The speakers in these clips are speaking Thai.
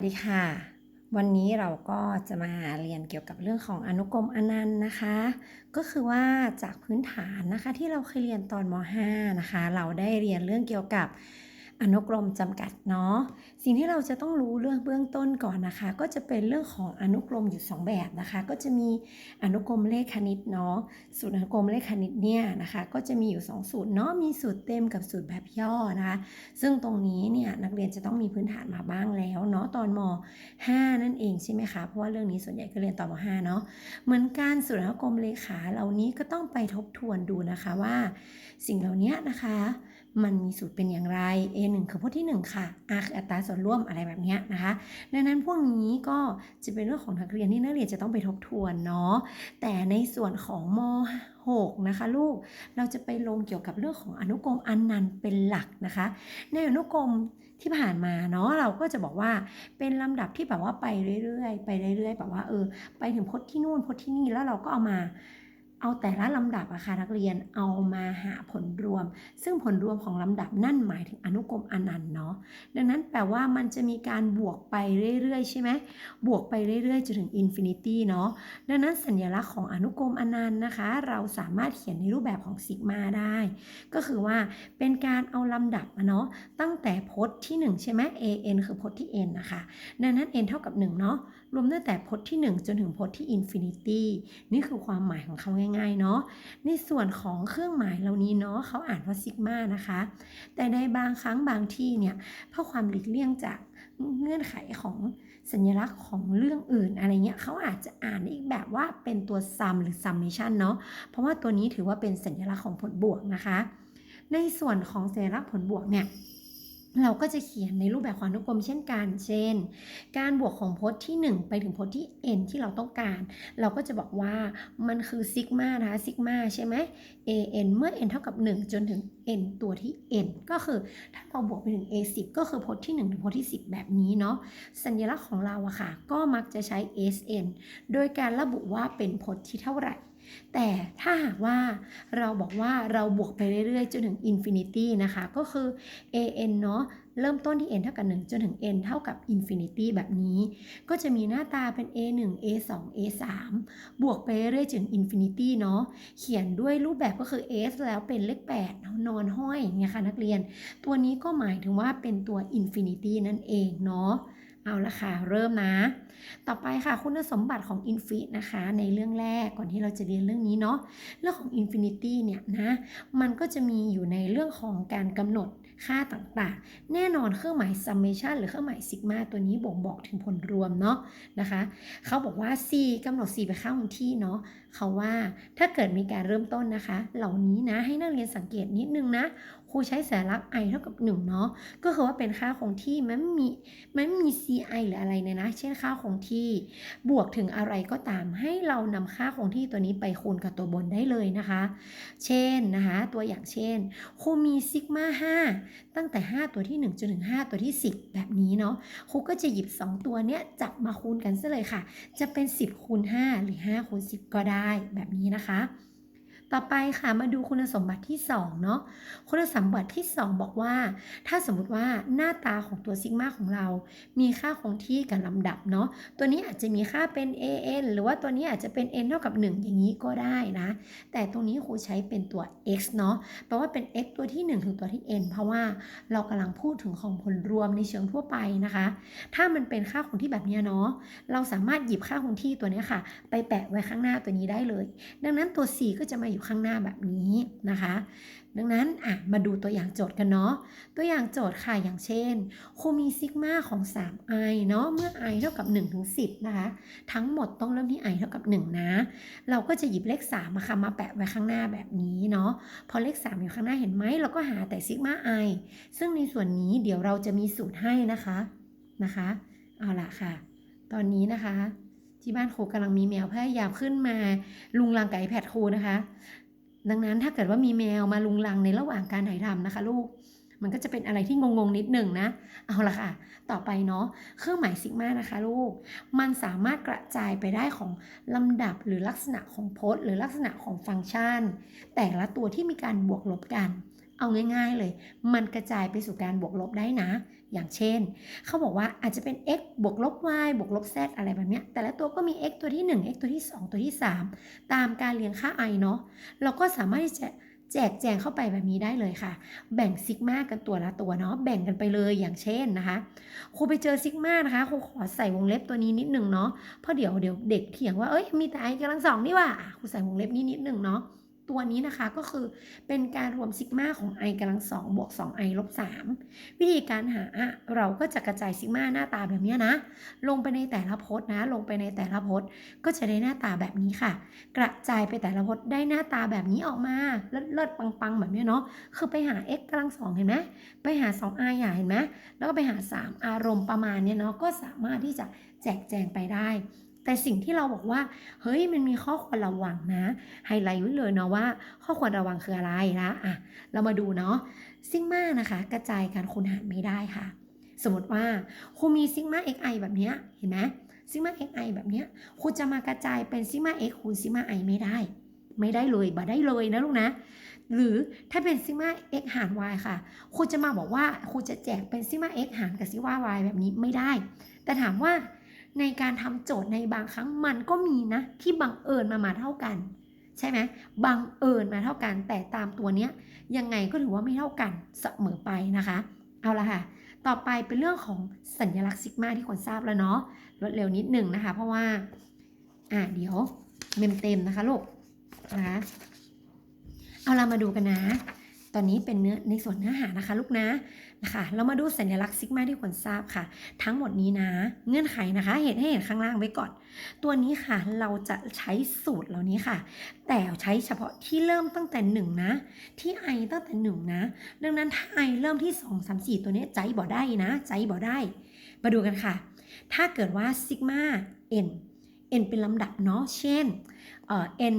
สวัสดีค่ะ วันนี้เราก็จะมาเรียนเกี่ยวกับเรื่องของอนุกรมอนันต์นะคะ ก็คือว่าจากพื้นฐานนะคะที่เราเคยเรียนตอนม .5 นะคะ เราได้เรียนเรื่องเกี่ยวกับ อนุกรมจำกัดเนาะสิ่งที่เราจะต้องรู้เรื่องเบื้องต้นก่อนนะคะ ก็จะเป็นเรื่องของอนุกรมอยู่ 2 แบบนะคะ ก็จะมีอนุกรมเลขคณิตเนาะสูตรอนุกรมเลขคณิตเนี่ยนะคะ ก็จะมีอยู่ 2 สูตรเนาะมีสูตรเต็มกับสูตรแบบย่อนะคะ ซึ่งตรงนี้เนี่ยนักเรียนจะต้องมีพื้นฐานมาบ้างแล้วเนาะตอนม 5 นั่นเองใช่ไหมคะเพราะว่าเรื่องนี้ส่วนใหญ่ก็เรียนตอนม 5 เนาะเหมือนการสูตรอนุกรมเลขาเหล่านี้ก็ต้องไปทบทวนดูนะคะว่า สิ่งเหล่านี้นะคะ มันมีสูตรเป็นอย่างไร A1 คือพจน์ที่ 1 ค่ะ R คืออัตราส่วนร่วมอะไรแบบนี้นะคะ ดังนั้นพวกนี้ก็จะเป็นเรื่องของนักเรียนที่นักเรียนจะต้องไปทบทวนเนาะ แต่ในส่วนของม6นะคะลูก เราจะไปลงเกี่ยวกับเรื่องของอนุกรมอนันต์เป็นหลักนะคะ ในอนุกรมที่ผ่านมาเนาะเราก็จะบอกว่าเป็นลำดับที่แบบว่าไปเรื่อยๆ ไปเรื่อยๆแบบว่าเออไปถึงพจน์ที่นู่นพจน์ที่นี่แล้วเราก็เอามา เอาแต่ละลำดับอะค่ะนักเรียนเอามาหาผลรวม ซึ่งผลรวมของลำดับนั่นหมายถึงอนุกรมอนันต์เนาะดังนั้นแปลว่ามันจะมีการบวกไปเรื่อยๆ ใช่ไหมบวกไปเรื่อยๆจนถึงอินฟินิตี้เนาะดังนั้นสัญลักษณ์ของอนุกรมอนันต์นะคะ เราสามารถเขียนในรูปแบบของซิกมาได้ ก็คือว่าเป็นการเอาลำดับเนาะตั้งแต่พจน์ที่ 1 ใช่ไหม an คือพจน์ที่ n นะคะดังนั้น n เท่ากับ1เนาะรวมตั้งแต่พจน์ที่ 1 จนถึงพจน์ที่อินฟินิตี้นี่คือความหมายของเขาง่ายๆเนาะในส่วนของเครื่องหมายเหล่านี้เนาะเขาอ่านว่าซิกมานะคะ แต่ในบางครั้งบางที่เนี่ยเพื่อความหลีกเลี่ยงจากเงื่อนไขของสัญลักษณ์ของเรื่องอื่นอะไรเงี้ยเขาอาจจะอ่านอีกแบบว่าเป็นตัว sum หรือ summation เนาะเพราะว่าตัวนี้ถือว่าเป็นสัญลักษณ์ของผลบวกนะคะ ในส่วนของสัญลักษณ์ผลบวกเนี่ย เราก็จะเขียนในรูปแบบของอนุกรมเช่นกัน เช่น การบวกของพจน์ที่ 1 ไปถึงพจน์ที่ n ที่เราต้องการ เราก็จะบอกว่ามันคือซิกมานะคะซิกมาใช่ไหม an เมื่อ n เท่ากับ 1 จนถึง n ตัวที่ n ก็คือถ้าเราบวกไปถึง a 10ก็คือพจน์ที่ 1 ถึงพจน์ที่ 10 แบบนี้เนาะ สัญลักษณ์ของเราอะค่ะ ก็มักจะใช้ sn โดยการระบุว่าเป็นพจน์ที่เท่าไหร่ แต่ถ้าหากว่าเราบอกว่าเราบวกไปเรื่อยๆ จนถึงอินฟินิตี้นะคะ ก็คือ an เนาะเริ่มต้นที่ n เท่ากับ 1 จนถึง n เท่ากับอินฟินิตี้แบบนี้ ก็จะมีหน้าตาเป็น a 1 a 2 a 3บวกไปเรื่อยๆจนอินฟินิตี้เนาะ เขียนด้วยรูปแบบก็คือ s แล้วเป็นเลข8นอนห้อยอย่างเงี้ยค่ะนักเรียน ตัวนี้ก็หมายถึงว่าเป็นตัวอินฟินิตี้นั่นเองเนาะ เอาละค่ะ เริ่มนะ ต่อไปค่ะคุณสมบัติของ infinite นะคะ ในเรื่องแรกก่อนที่เราจะเรียนเรื่องนี้เนาะเรื่องของ infinity เนี่ยนะมันก็จะมีอยู่ในเรื่องของการกำหนดค่าต่างๆ แน่นอนเครื่องหมาย summation หรือเครื่องหมาย sigma ตัวนี้บ่งบอกถึงผลรวมเนาะนะคะเขาบอกว่า c กำหนด c ไปนค่าคงที่เนาะเขาว่าถ้าเกิดมีการเริ่มต้นนะคะ เหล่านี้นะให้นักเรียนสังเกตนิดนึงนะ ครูใช้สัญลักษณ์ i เท่ากับ1เนาะก็คือว่าเป็นค่าคงที่มันไม่มีมันไม่มี ci หรืออะไรเนี่ยนะ เช่นค่าคงที่บวกถึงอะไรก็ตาม ให้เรานำค่าคงที่ตัวนี้ไปคูณกับตัวบนได้เลยนะคะ เช่นนะคะตัวอย่างเช่นครูมีซิกมา5ตั้งแต่ 5 ตัวที่ 1จนถึง5ตัวที่ 10 แบบนี้เนาะครูก็จะหยิบ 2 ตัวเนี้ยจับมาคูณกันซะเลยค่ะ จะเป็น 10คูณ5หรือ5คูณ10 ก็ได้แบบนี้นะคะ ต่อไปค่ะมาดูคุณสมบัติที่2เนาะคุณสมบัติที่ 2 บอกว่า ถ้าสมมติว่าหน้าตาของตัวซิกมาของเรา มีค่าคงที่กับลำดับเนาะตัวนี้อาจจะมีค่าเป็น an หรือว่าตัวนี้อาจจะเป็น n เท่ากับ 1 อย่างนี้ก็ได้นะ แต่ตรงนี้ครูใช้เป็นตัว x เนาะแปลว่าเป็น x ตัวที่ 1 ถึงตัวที่ n เพราะว่าเรากำลังพูดถึงของผลรวมในเชิงทั่วไปนะคะ ถ้ามันเป็นค่าคงที่แบบนี้เนาะเราสามารถหยิบค่าคงที่ตัวนี้ค่ะ ไปแปะไว้ข้างหน้าตัวนี้ได้เลย ดังนั้นตัว c ก็จะมาอยู่ข้างหน้าแบบนี้นะคะ ดังนั้นอะมาดูตัวอย่างโจทย์กันเนาะตัวอย่างโจทย์ค่ะอย่างเช่นครูมีซิกมาของ 3i เนาะเมื่อ i เท่ากับ1ถึง10 นะคะ ทั้งหมดต้องเริ่มที่ i เท่ากับ 1 นะ เราก็จะหยิบเลข3มาค่ะมาแปะไว้ข้างหน้าแบบนี้เนาะพอเลข 3 อยู่ข้างหน้าเห็นไหมเราก็หาแต่ซิกมา i ซึ่งในส่วนนี้เดี๋ยวเราจะมีสูตรให้นะคะนะคะเอาละค่ะ ตอนนี้นะคะที่บ้านครูกำลังมีแมวพยายามขึ้นมาลุงลังไก่แพดครูนะคะ ดังนั้นถ้าเกิดว่ามีแมวมาลุงลังในระหว่างการถ่ายทำนะคะลูก มันก็จะเป็นอะไรที่งงๆนิดหนึ่งนะ เอาละค่ะ ต่อไปเนาะ เครื่องหมายซิกมานะคะลูก มันสามารถกระจายไปได้ของลำดับหรือลักษณะของพจน์หรือลักษณะของฟังก์ชัน แต่ละตัวที่มีการบวกลบกัน เอาง่ายๆเลย มันกระจายไปสู่การบวกลบได้นะ อย่างเช่น เขาบอกว่าอาจจะเป็น x บวกลบ y บวกลบ z อะไรแบบเนี้ย แต่ละตัวก็มี x ตัวที่ 1 x ตัวที่ 2 ตัวที่ 3 ตามการเรียงค่า i เนาะ เราก็สามารถที่จะแจกแจงเข้าไปแบบนี้ได้เลยค่ะ แบ่งซิกมากันตัวละตัวเนาะ แบ่งกันไปเลยอย่างเช่นนะคะ ครูไปเจอซิกมานะคะ ครูขอใส่วงเล็บตัวนี้นิดหนึ่งเนาะ เพราะเดี๋ยวเดี๋ยวเด็กเถียงว่า เอ้ย มีแต่ i กำลังสองนี่ว่าอะครูใส่วงเล็บนี้นิดหนึ่งเนาะ ตัวนี้นะคะก็คือเป็นการรวมซิกมาของ i กำลังสองบวก 2i ลบ 3 วิธีการหาเราก็จะกระจายซิกมาหน้าตาแบบนี้นะ ลงไปในแต่ละพจน์นะ ลงไปในแต่ละพจน์ ก็จะได้หน้าตาแบบนี้ค่ะ กระจายไปแต่ละพจน์ได้หน้าตาแบบนี้ออกมาเลิศเลิศปังปังๆ แบบนี้เนาะคือไปหา x กำลังสองเห็นไหมไปหา 2i อะเห็นไหมแล้วก็ไปหา 3 อารมณ์ประมาณเนี้ยเนาะก็สามารถที่จะแจกแจงไปได้ แต่สิ่งที่เราบอกว่า เฮ้ยมันมีข้อควรระวังนะ ไฮไลท์ไว้เลยเนาะว่า ข้อควรระวังคืออะไรนะอะเรามาดูเนาะซิกมานะคะ กระจายการคูณหารไม่ได้ค่ะ สมมติว่าครูมีซิกมา xi แบบเนี้ยเห็นไหมซิกมา xi แบบเนี้ยครูจะมากระจายเป็นซิกมา x คูณซิกมา i ไม่ได้ ไม่ได้เลยบ่ได้เลยนะลูกนะ หรือถ้าเป็นซิกมา x หาร y ค่ะครูจะมาบอกว่าครูจะแจกเป็นซิกมา x หารกับซิกมา y แบบนี้ไม่ได้ แต่ถามว่า ในการทำโจทย์ในบางครั้งมันก็มีนะที่บังเอิญมามาเท่ากัน ใช่ไหมบังเอิญมาเท่ากัน แต่ตามตัวเนี้ยยังไงก็ถือว่าไม่เท่ากันเสมอไปนะคะ เอาละค่ะ ต่อไปเป็นเรื่องของสัญลักษณ์ซิกมาที่คนทราบแล้วเนาะรวดเร็วนิดหนึ่งนะคะ เพราะว่าอ่าเดี๋ยวเมมเต็มนะคะลูกนะคะเอาเรามาดูกันนะ อนนี้เป็นเนื้อในส่วนเนื้อหานะคะ ลูกนะนะคะ เรามาดูสัญลักษณ์ซิกมาที่ควรทราบค่ะ ทั้งหมดนี้นะ เงื่อนไขนะคะ เห็นให้เห็นข้างล่างไว้ก่อน ตัวนี้ค่ะเราจะใช้สูตรเหล่านี้ค่ะ แต่ใช้เฉพาะที่เริ่มตั้งแต่หนึ่งนะ ที่ i ตั้งแต่หนึ่งนะ ดังนั้นถ้า i เริ่มที่ 2 3 4 ตัวนี้ใจบ่ได้นะ ใจบ่ได้ มาดูกันค่ะ ถ้าเกิดว่าซิกมา n n เป็นลำดับเนาะ เช่นเอ่อ n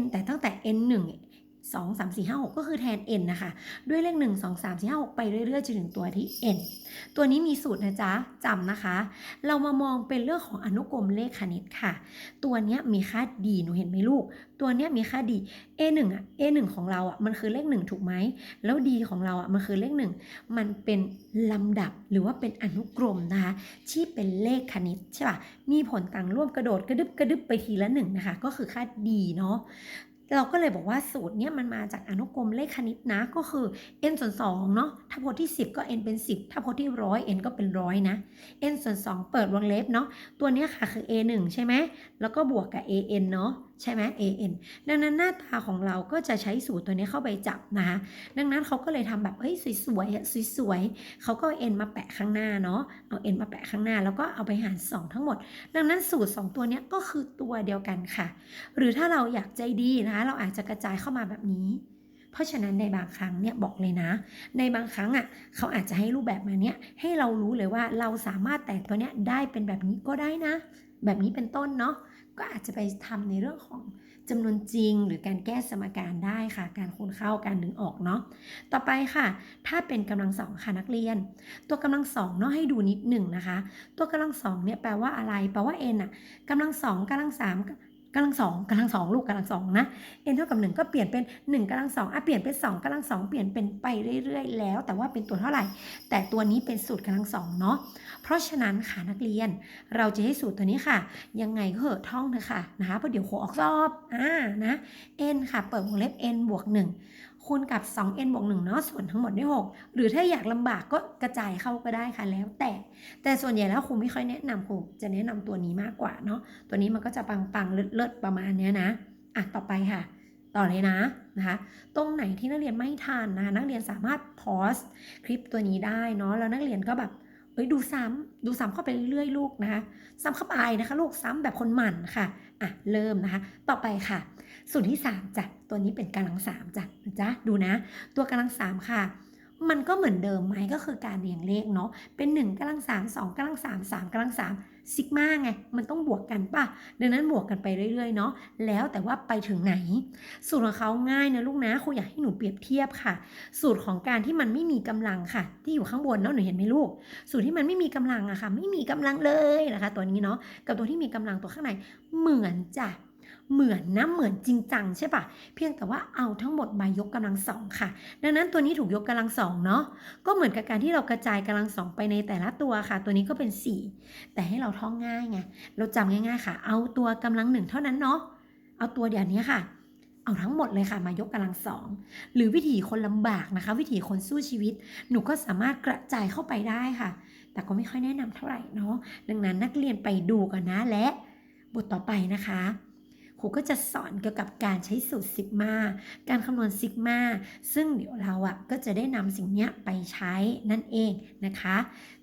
n แต่ตั้งแต่ n 1 2 3 4 5 6 ก็คือแทน n นะคะ ด้วยเลข 1 2 3 4 5 6 ไปเรื่อยๆจนถึงตัวที่ n ตัวนี้มีสูตรนะจ๊ะจำนะคะ เรามามองเป็นเรื่องของอนุกรมเลขคณิตค่ะ ตัวนี้มีค่าดีหนูเห็นไหมลูก ตัวนี้มีค่าดี a1 อะ a1 ของเราอะมันคือเลข 1 ถูกไหม แล้วดีของเราอะมันคือเลข 1 มันเป็นลำดับหรือว่าเป็นอนุกรมนะคะที่เป็นเลขคณิตใช่ป่ะมีผลต่างร่วมกระโดดกระดึบกระดึบไปทีละหนึ่งนะคะก็คือค่าดีเนาะ เราก็เลยบอกว่าสูตรเนี้ยมันมาจากอนุกรมเลขคณิตนะก็คือ n ส่วน2เนาะถ้าพจน์ที่ 10 ก็ n เป็น 10 ถ้าพจน์ที่ร้อย n ก็เป็นร้อยนะ n ส่วน2เปิดวงเล็บเนาะตัวเนี้ยค่ะคือ a 1ใช่ไหมแล้วก็บวกกับ an เนาะ ใช่ไหม an ดังนั้นหน้าตาของเราก็จะใช้สูตรตัวนี้เข้าไปจับนะคะดังนั้นเขาก็เลยทำแบบเฮ้ยสวยๆสวยๆเขาก็เอา n มาแปะข้างหน้าเนาะเอา n มาแปะข้างหน้า แล้วก็เอาไปหาร 2 ทั้งหมด ดังนั้นสูตร 2 ตัวนี้ก็คือตัวเดียวกันค่ะ หรือถ้าเราอยากใจดีนะคะเราอาจจะกระจายเข้ามาแบบนี้ เพราะฉะนั้นในบางครั้งเนี่ยบอกเลยนะ ในบางครั้งอะเขาอาจจะให้รูปแบบมาเนี้ยให้เรารู้เลยว่าเราสามารถแตกตัวเนี้ยได้เป็นแบบนี้ก็ได้นะ แบบนี้เป็นต้นเนาะก็อาจจะไปทำในเรื่องของจำนวนจริงหรือการแก้สมการได้ค่ะ การคูณเข้าการดึงออกเนาะต่อไปค่ะ ถ้าเป็นกำลังสองค่ะนักเรียน ตัวกำลังสองเนาะให้ดูนิดหนึ่งนะคะ ตัวกำลังสองเนี่ยแปลว่าอะไร แปลว่า n อะกำลังสองกำลังสาม กำลังสองกำลังสองลูกกำลังสองนะ n เท่ากับ 1 ก็เปลี่ยนเป็น 1กำลังสองอะเปลี่ยนเป็น2กำลังสองเปลี่ยนเป็นไปเรื่อย ๆ แล้ว แต่ว่าเป็นตัวเท่าไหร่ แต่ตัวนี้เป็นสูตรกำลังสองเนาะเพราะฉะนั้นค่ะนักเรียน เราจะให้สูตรตัวนี้ค่ะ ยังไงก็เหอะท่องเถอะค่ะนะคะเพราะเดี๋ยวโคออกสอบอ่านะ n ค่ะเปิดวงเล็บ n บวก1 คูณกับ 2n บวก1เนาะส่วนทั้งหมดได้6หรือถ้าอยากลำบากก็กระจายเข้าก็ได้ค่ะแล้วแต่ แต่ส่วนใหญ่แล้วครูไม่ค่อยแนะนำครูจะแนะนำตัวนี้มากกว่าเนาะตัวนี้มันก็จะปังๆเลิศๆประมาณเนี้ยนะอะต่อไปค่ะ ต่อเลยนะนะคะ ตรงไหนที่นักเรียนไม่ทันนะคะนักเรียนสามารถพอสคลิปตัวนี้ได้เนาะแล้วนักเรียนก็แบบ เอ้ยดูซ้ำดูซ้ำเข้าไปเรื่อยๆลูกนะคะ ซ้ำเข้าไปนะคะ ลูกซ้ำแบบคนหมั่นค่ะอะเริ่มนะคะ ต่อไปค่ะ ส่วนที่3จ้ะตัวนี้เป็นกำลังสามจ้ะจ้ะดูนะ ตัวกำลังสามค่ะ มันก็เหมือนเดิมไหมก็คือการเรียงเลขเนาะเป็น1กำลังสามสองกำลังสามสามกำลังสามซิกมาไงมันต้องบวกกันป่ะดังนั้นบวกกันไปเรื่อยๆเนาะแล้วแต่ว่าไปถึงไหน สูตรของเขาง่ายนะลูกนะครูอยากให้หนูเปรียบเทียบค่ะ สูตรของการที่มันไม่มีกำลังค่ะ ที่อยู่ข้างบนเนาะหนูเห็นไหมลูก สูตรที่มันไม่มีกำลังอะค่ะ ไม่มีกำลังเลยนะคะ ตัวนี้เนาะกับตัวที่มีกำลังตัวข้างในเหมือนจ้ะ เหมือนนะเหมือนจริงจังใช่ปะเพียงแต่ว่าเอาทั้งหมดมายกกำลังสองค่ะ ดังนั้นตัวนี้ถูกยกกำลังสองเนาะก็เหมือนกับการที่เรากระจายกำลังสองไปในแต่ละตัวค่ะ ตัวนี้ก็เป็น 4 แต่ให้เราท่องง่ายไงเราจำง่าย ๆค่ะ เอาตัวกำลังหนึ่งเท่านั้นเนาะเอาตัวเดียวนี้ค่ะเอาทั้งหมดเลยค่ะ มายกกำลังสองหรือวิถีคนลำบากนะคะ วิถีคนสู้ชีวิต หนูก็สามารถกระจายเข้าไปได้ค่ะ แต่ก็ไม่ค่อยแนะนำเท่าไหร่เนาะดังนั้นนักเรียนไปดูกันนะและบทต่อไปนะคะ ครูก็จะสอนเกี่ยวกับการใช้สูตรซิกมา การคำนวณซิกมา ซึ่งเดี๋ยวเราอะก็จะได้นำสิ่งนี้ไปใช้นั่นเองนะคะ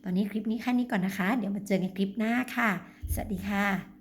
ตอนนี้คลิปนี้แค่นี้ก่อนนะคะ เดี๋ยวมาเจอกันคลิปหน้าค่ะ สวัสดีค่ะ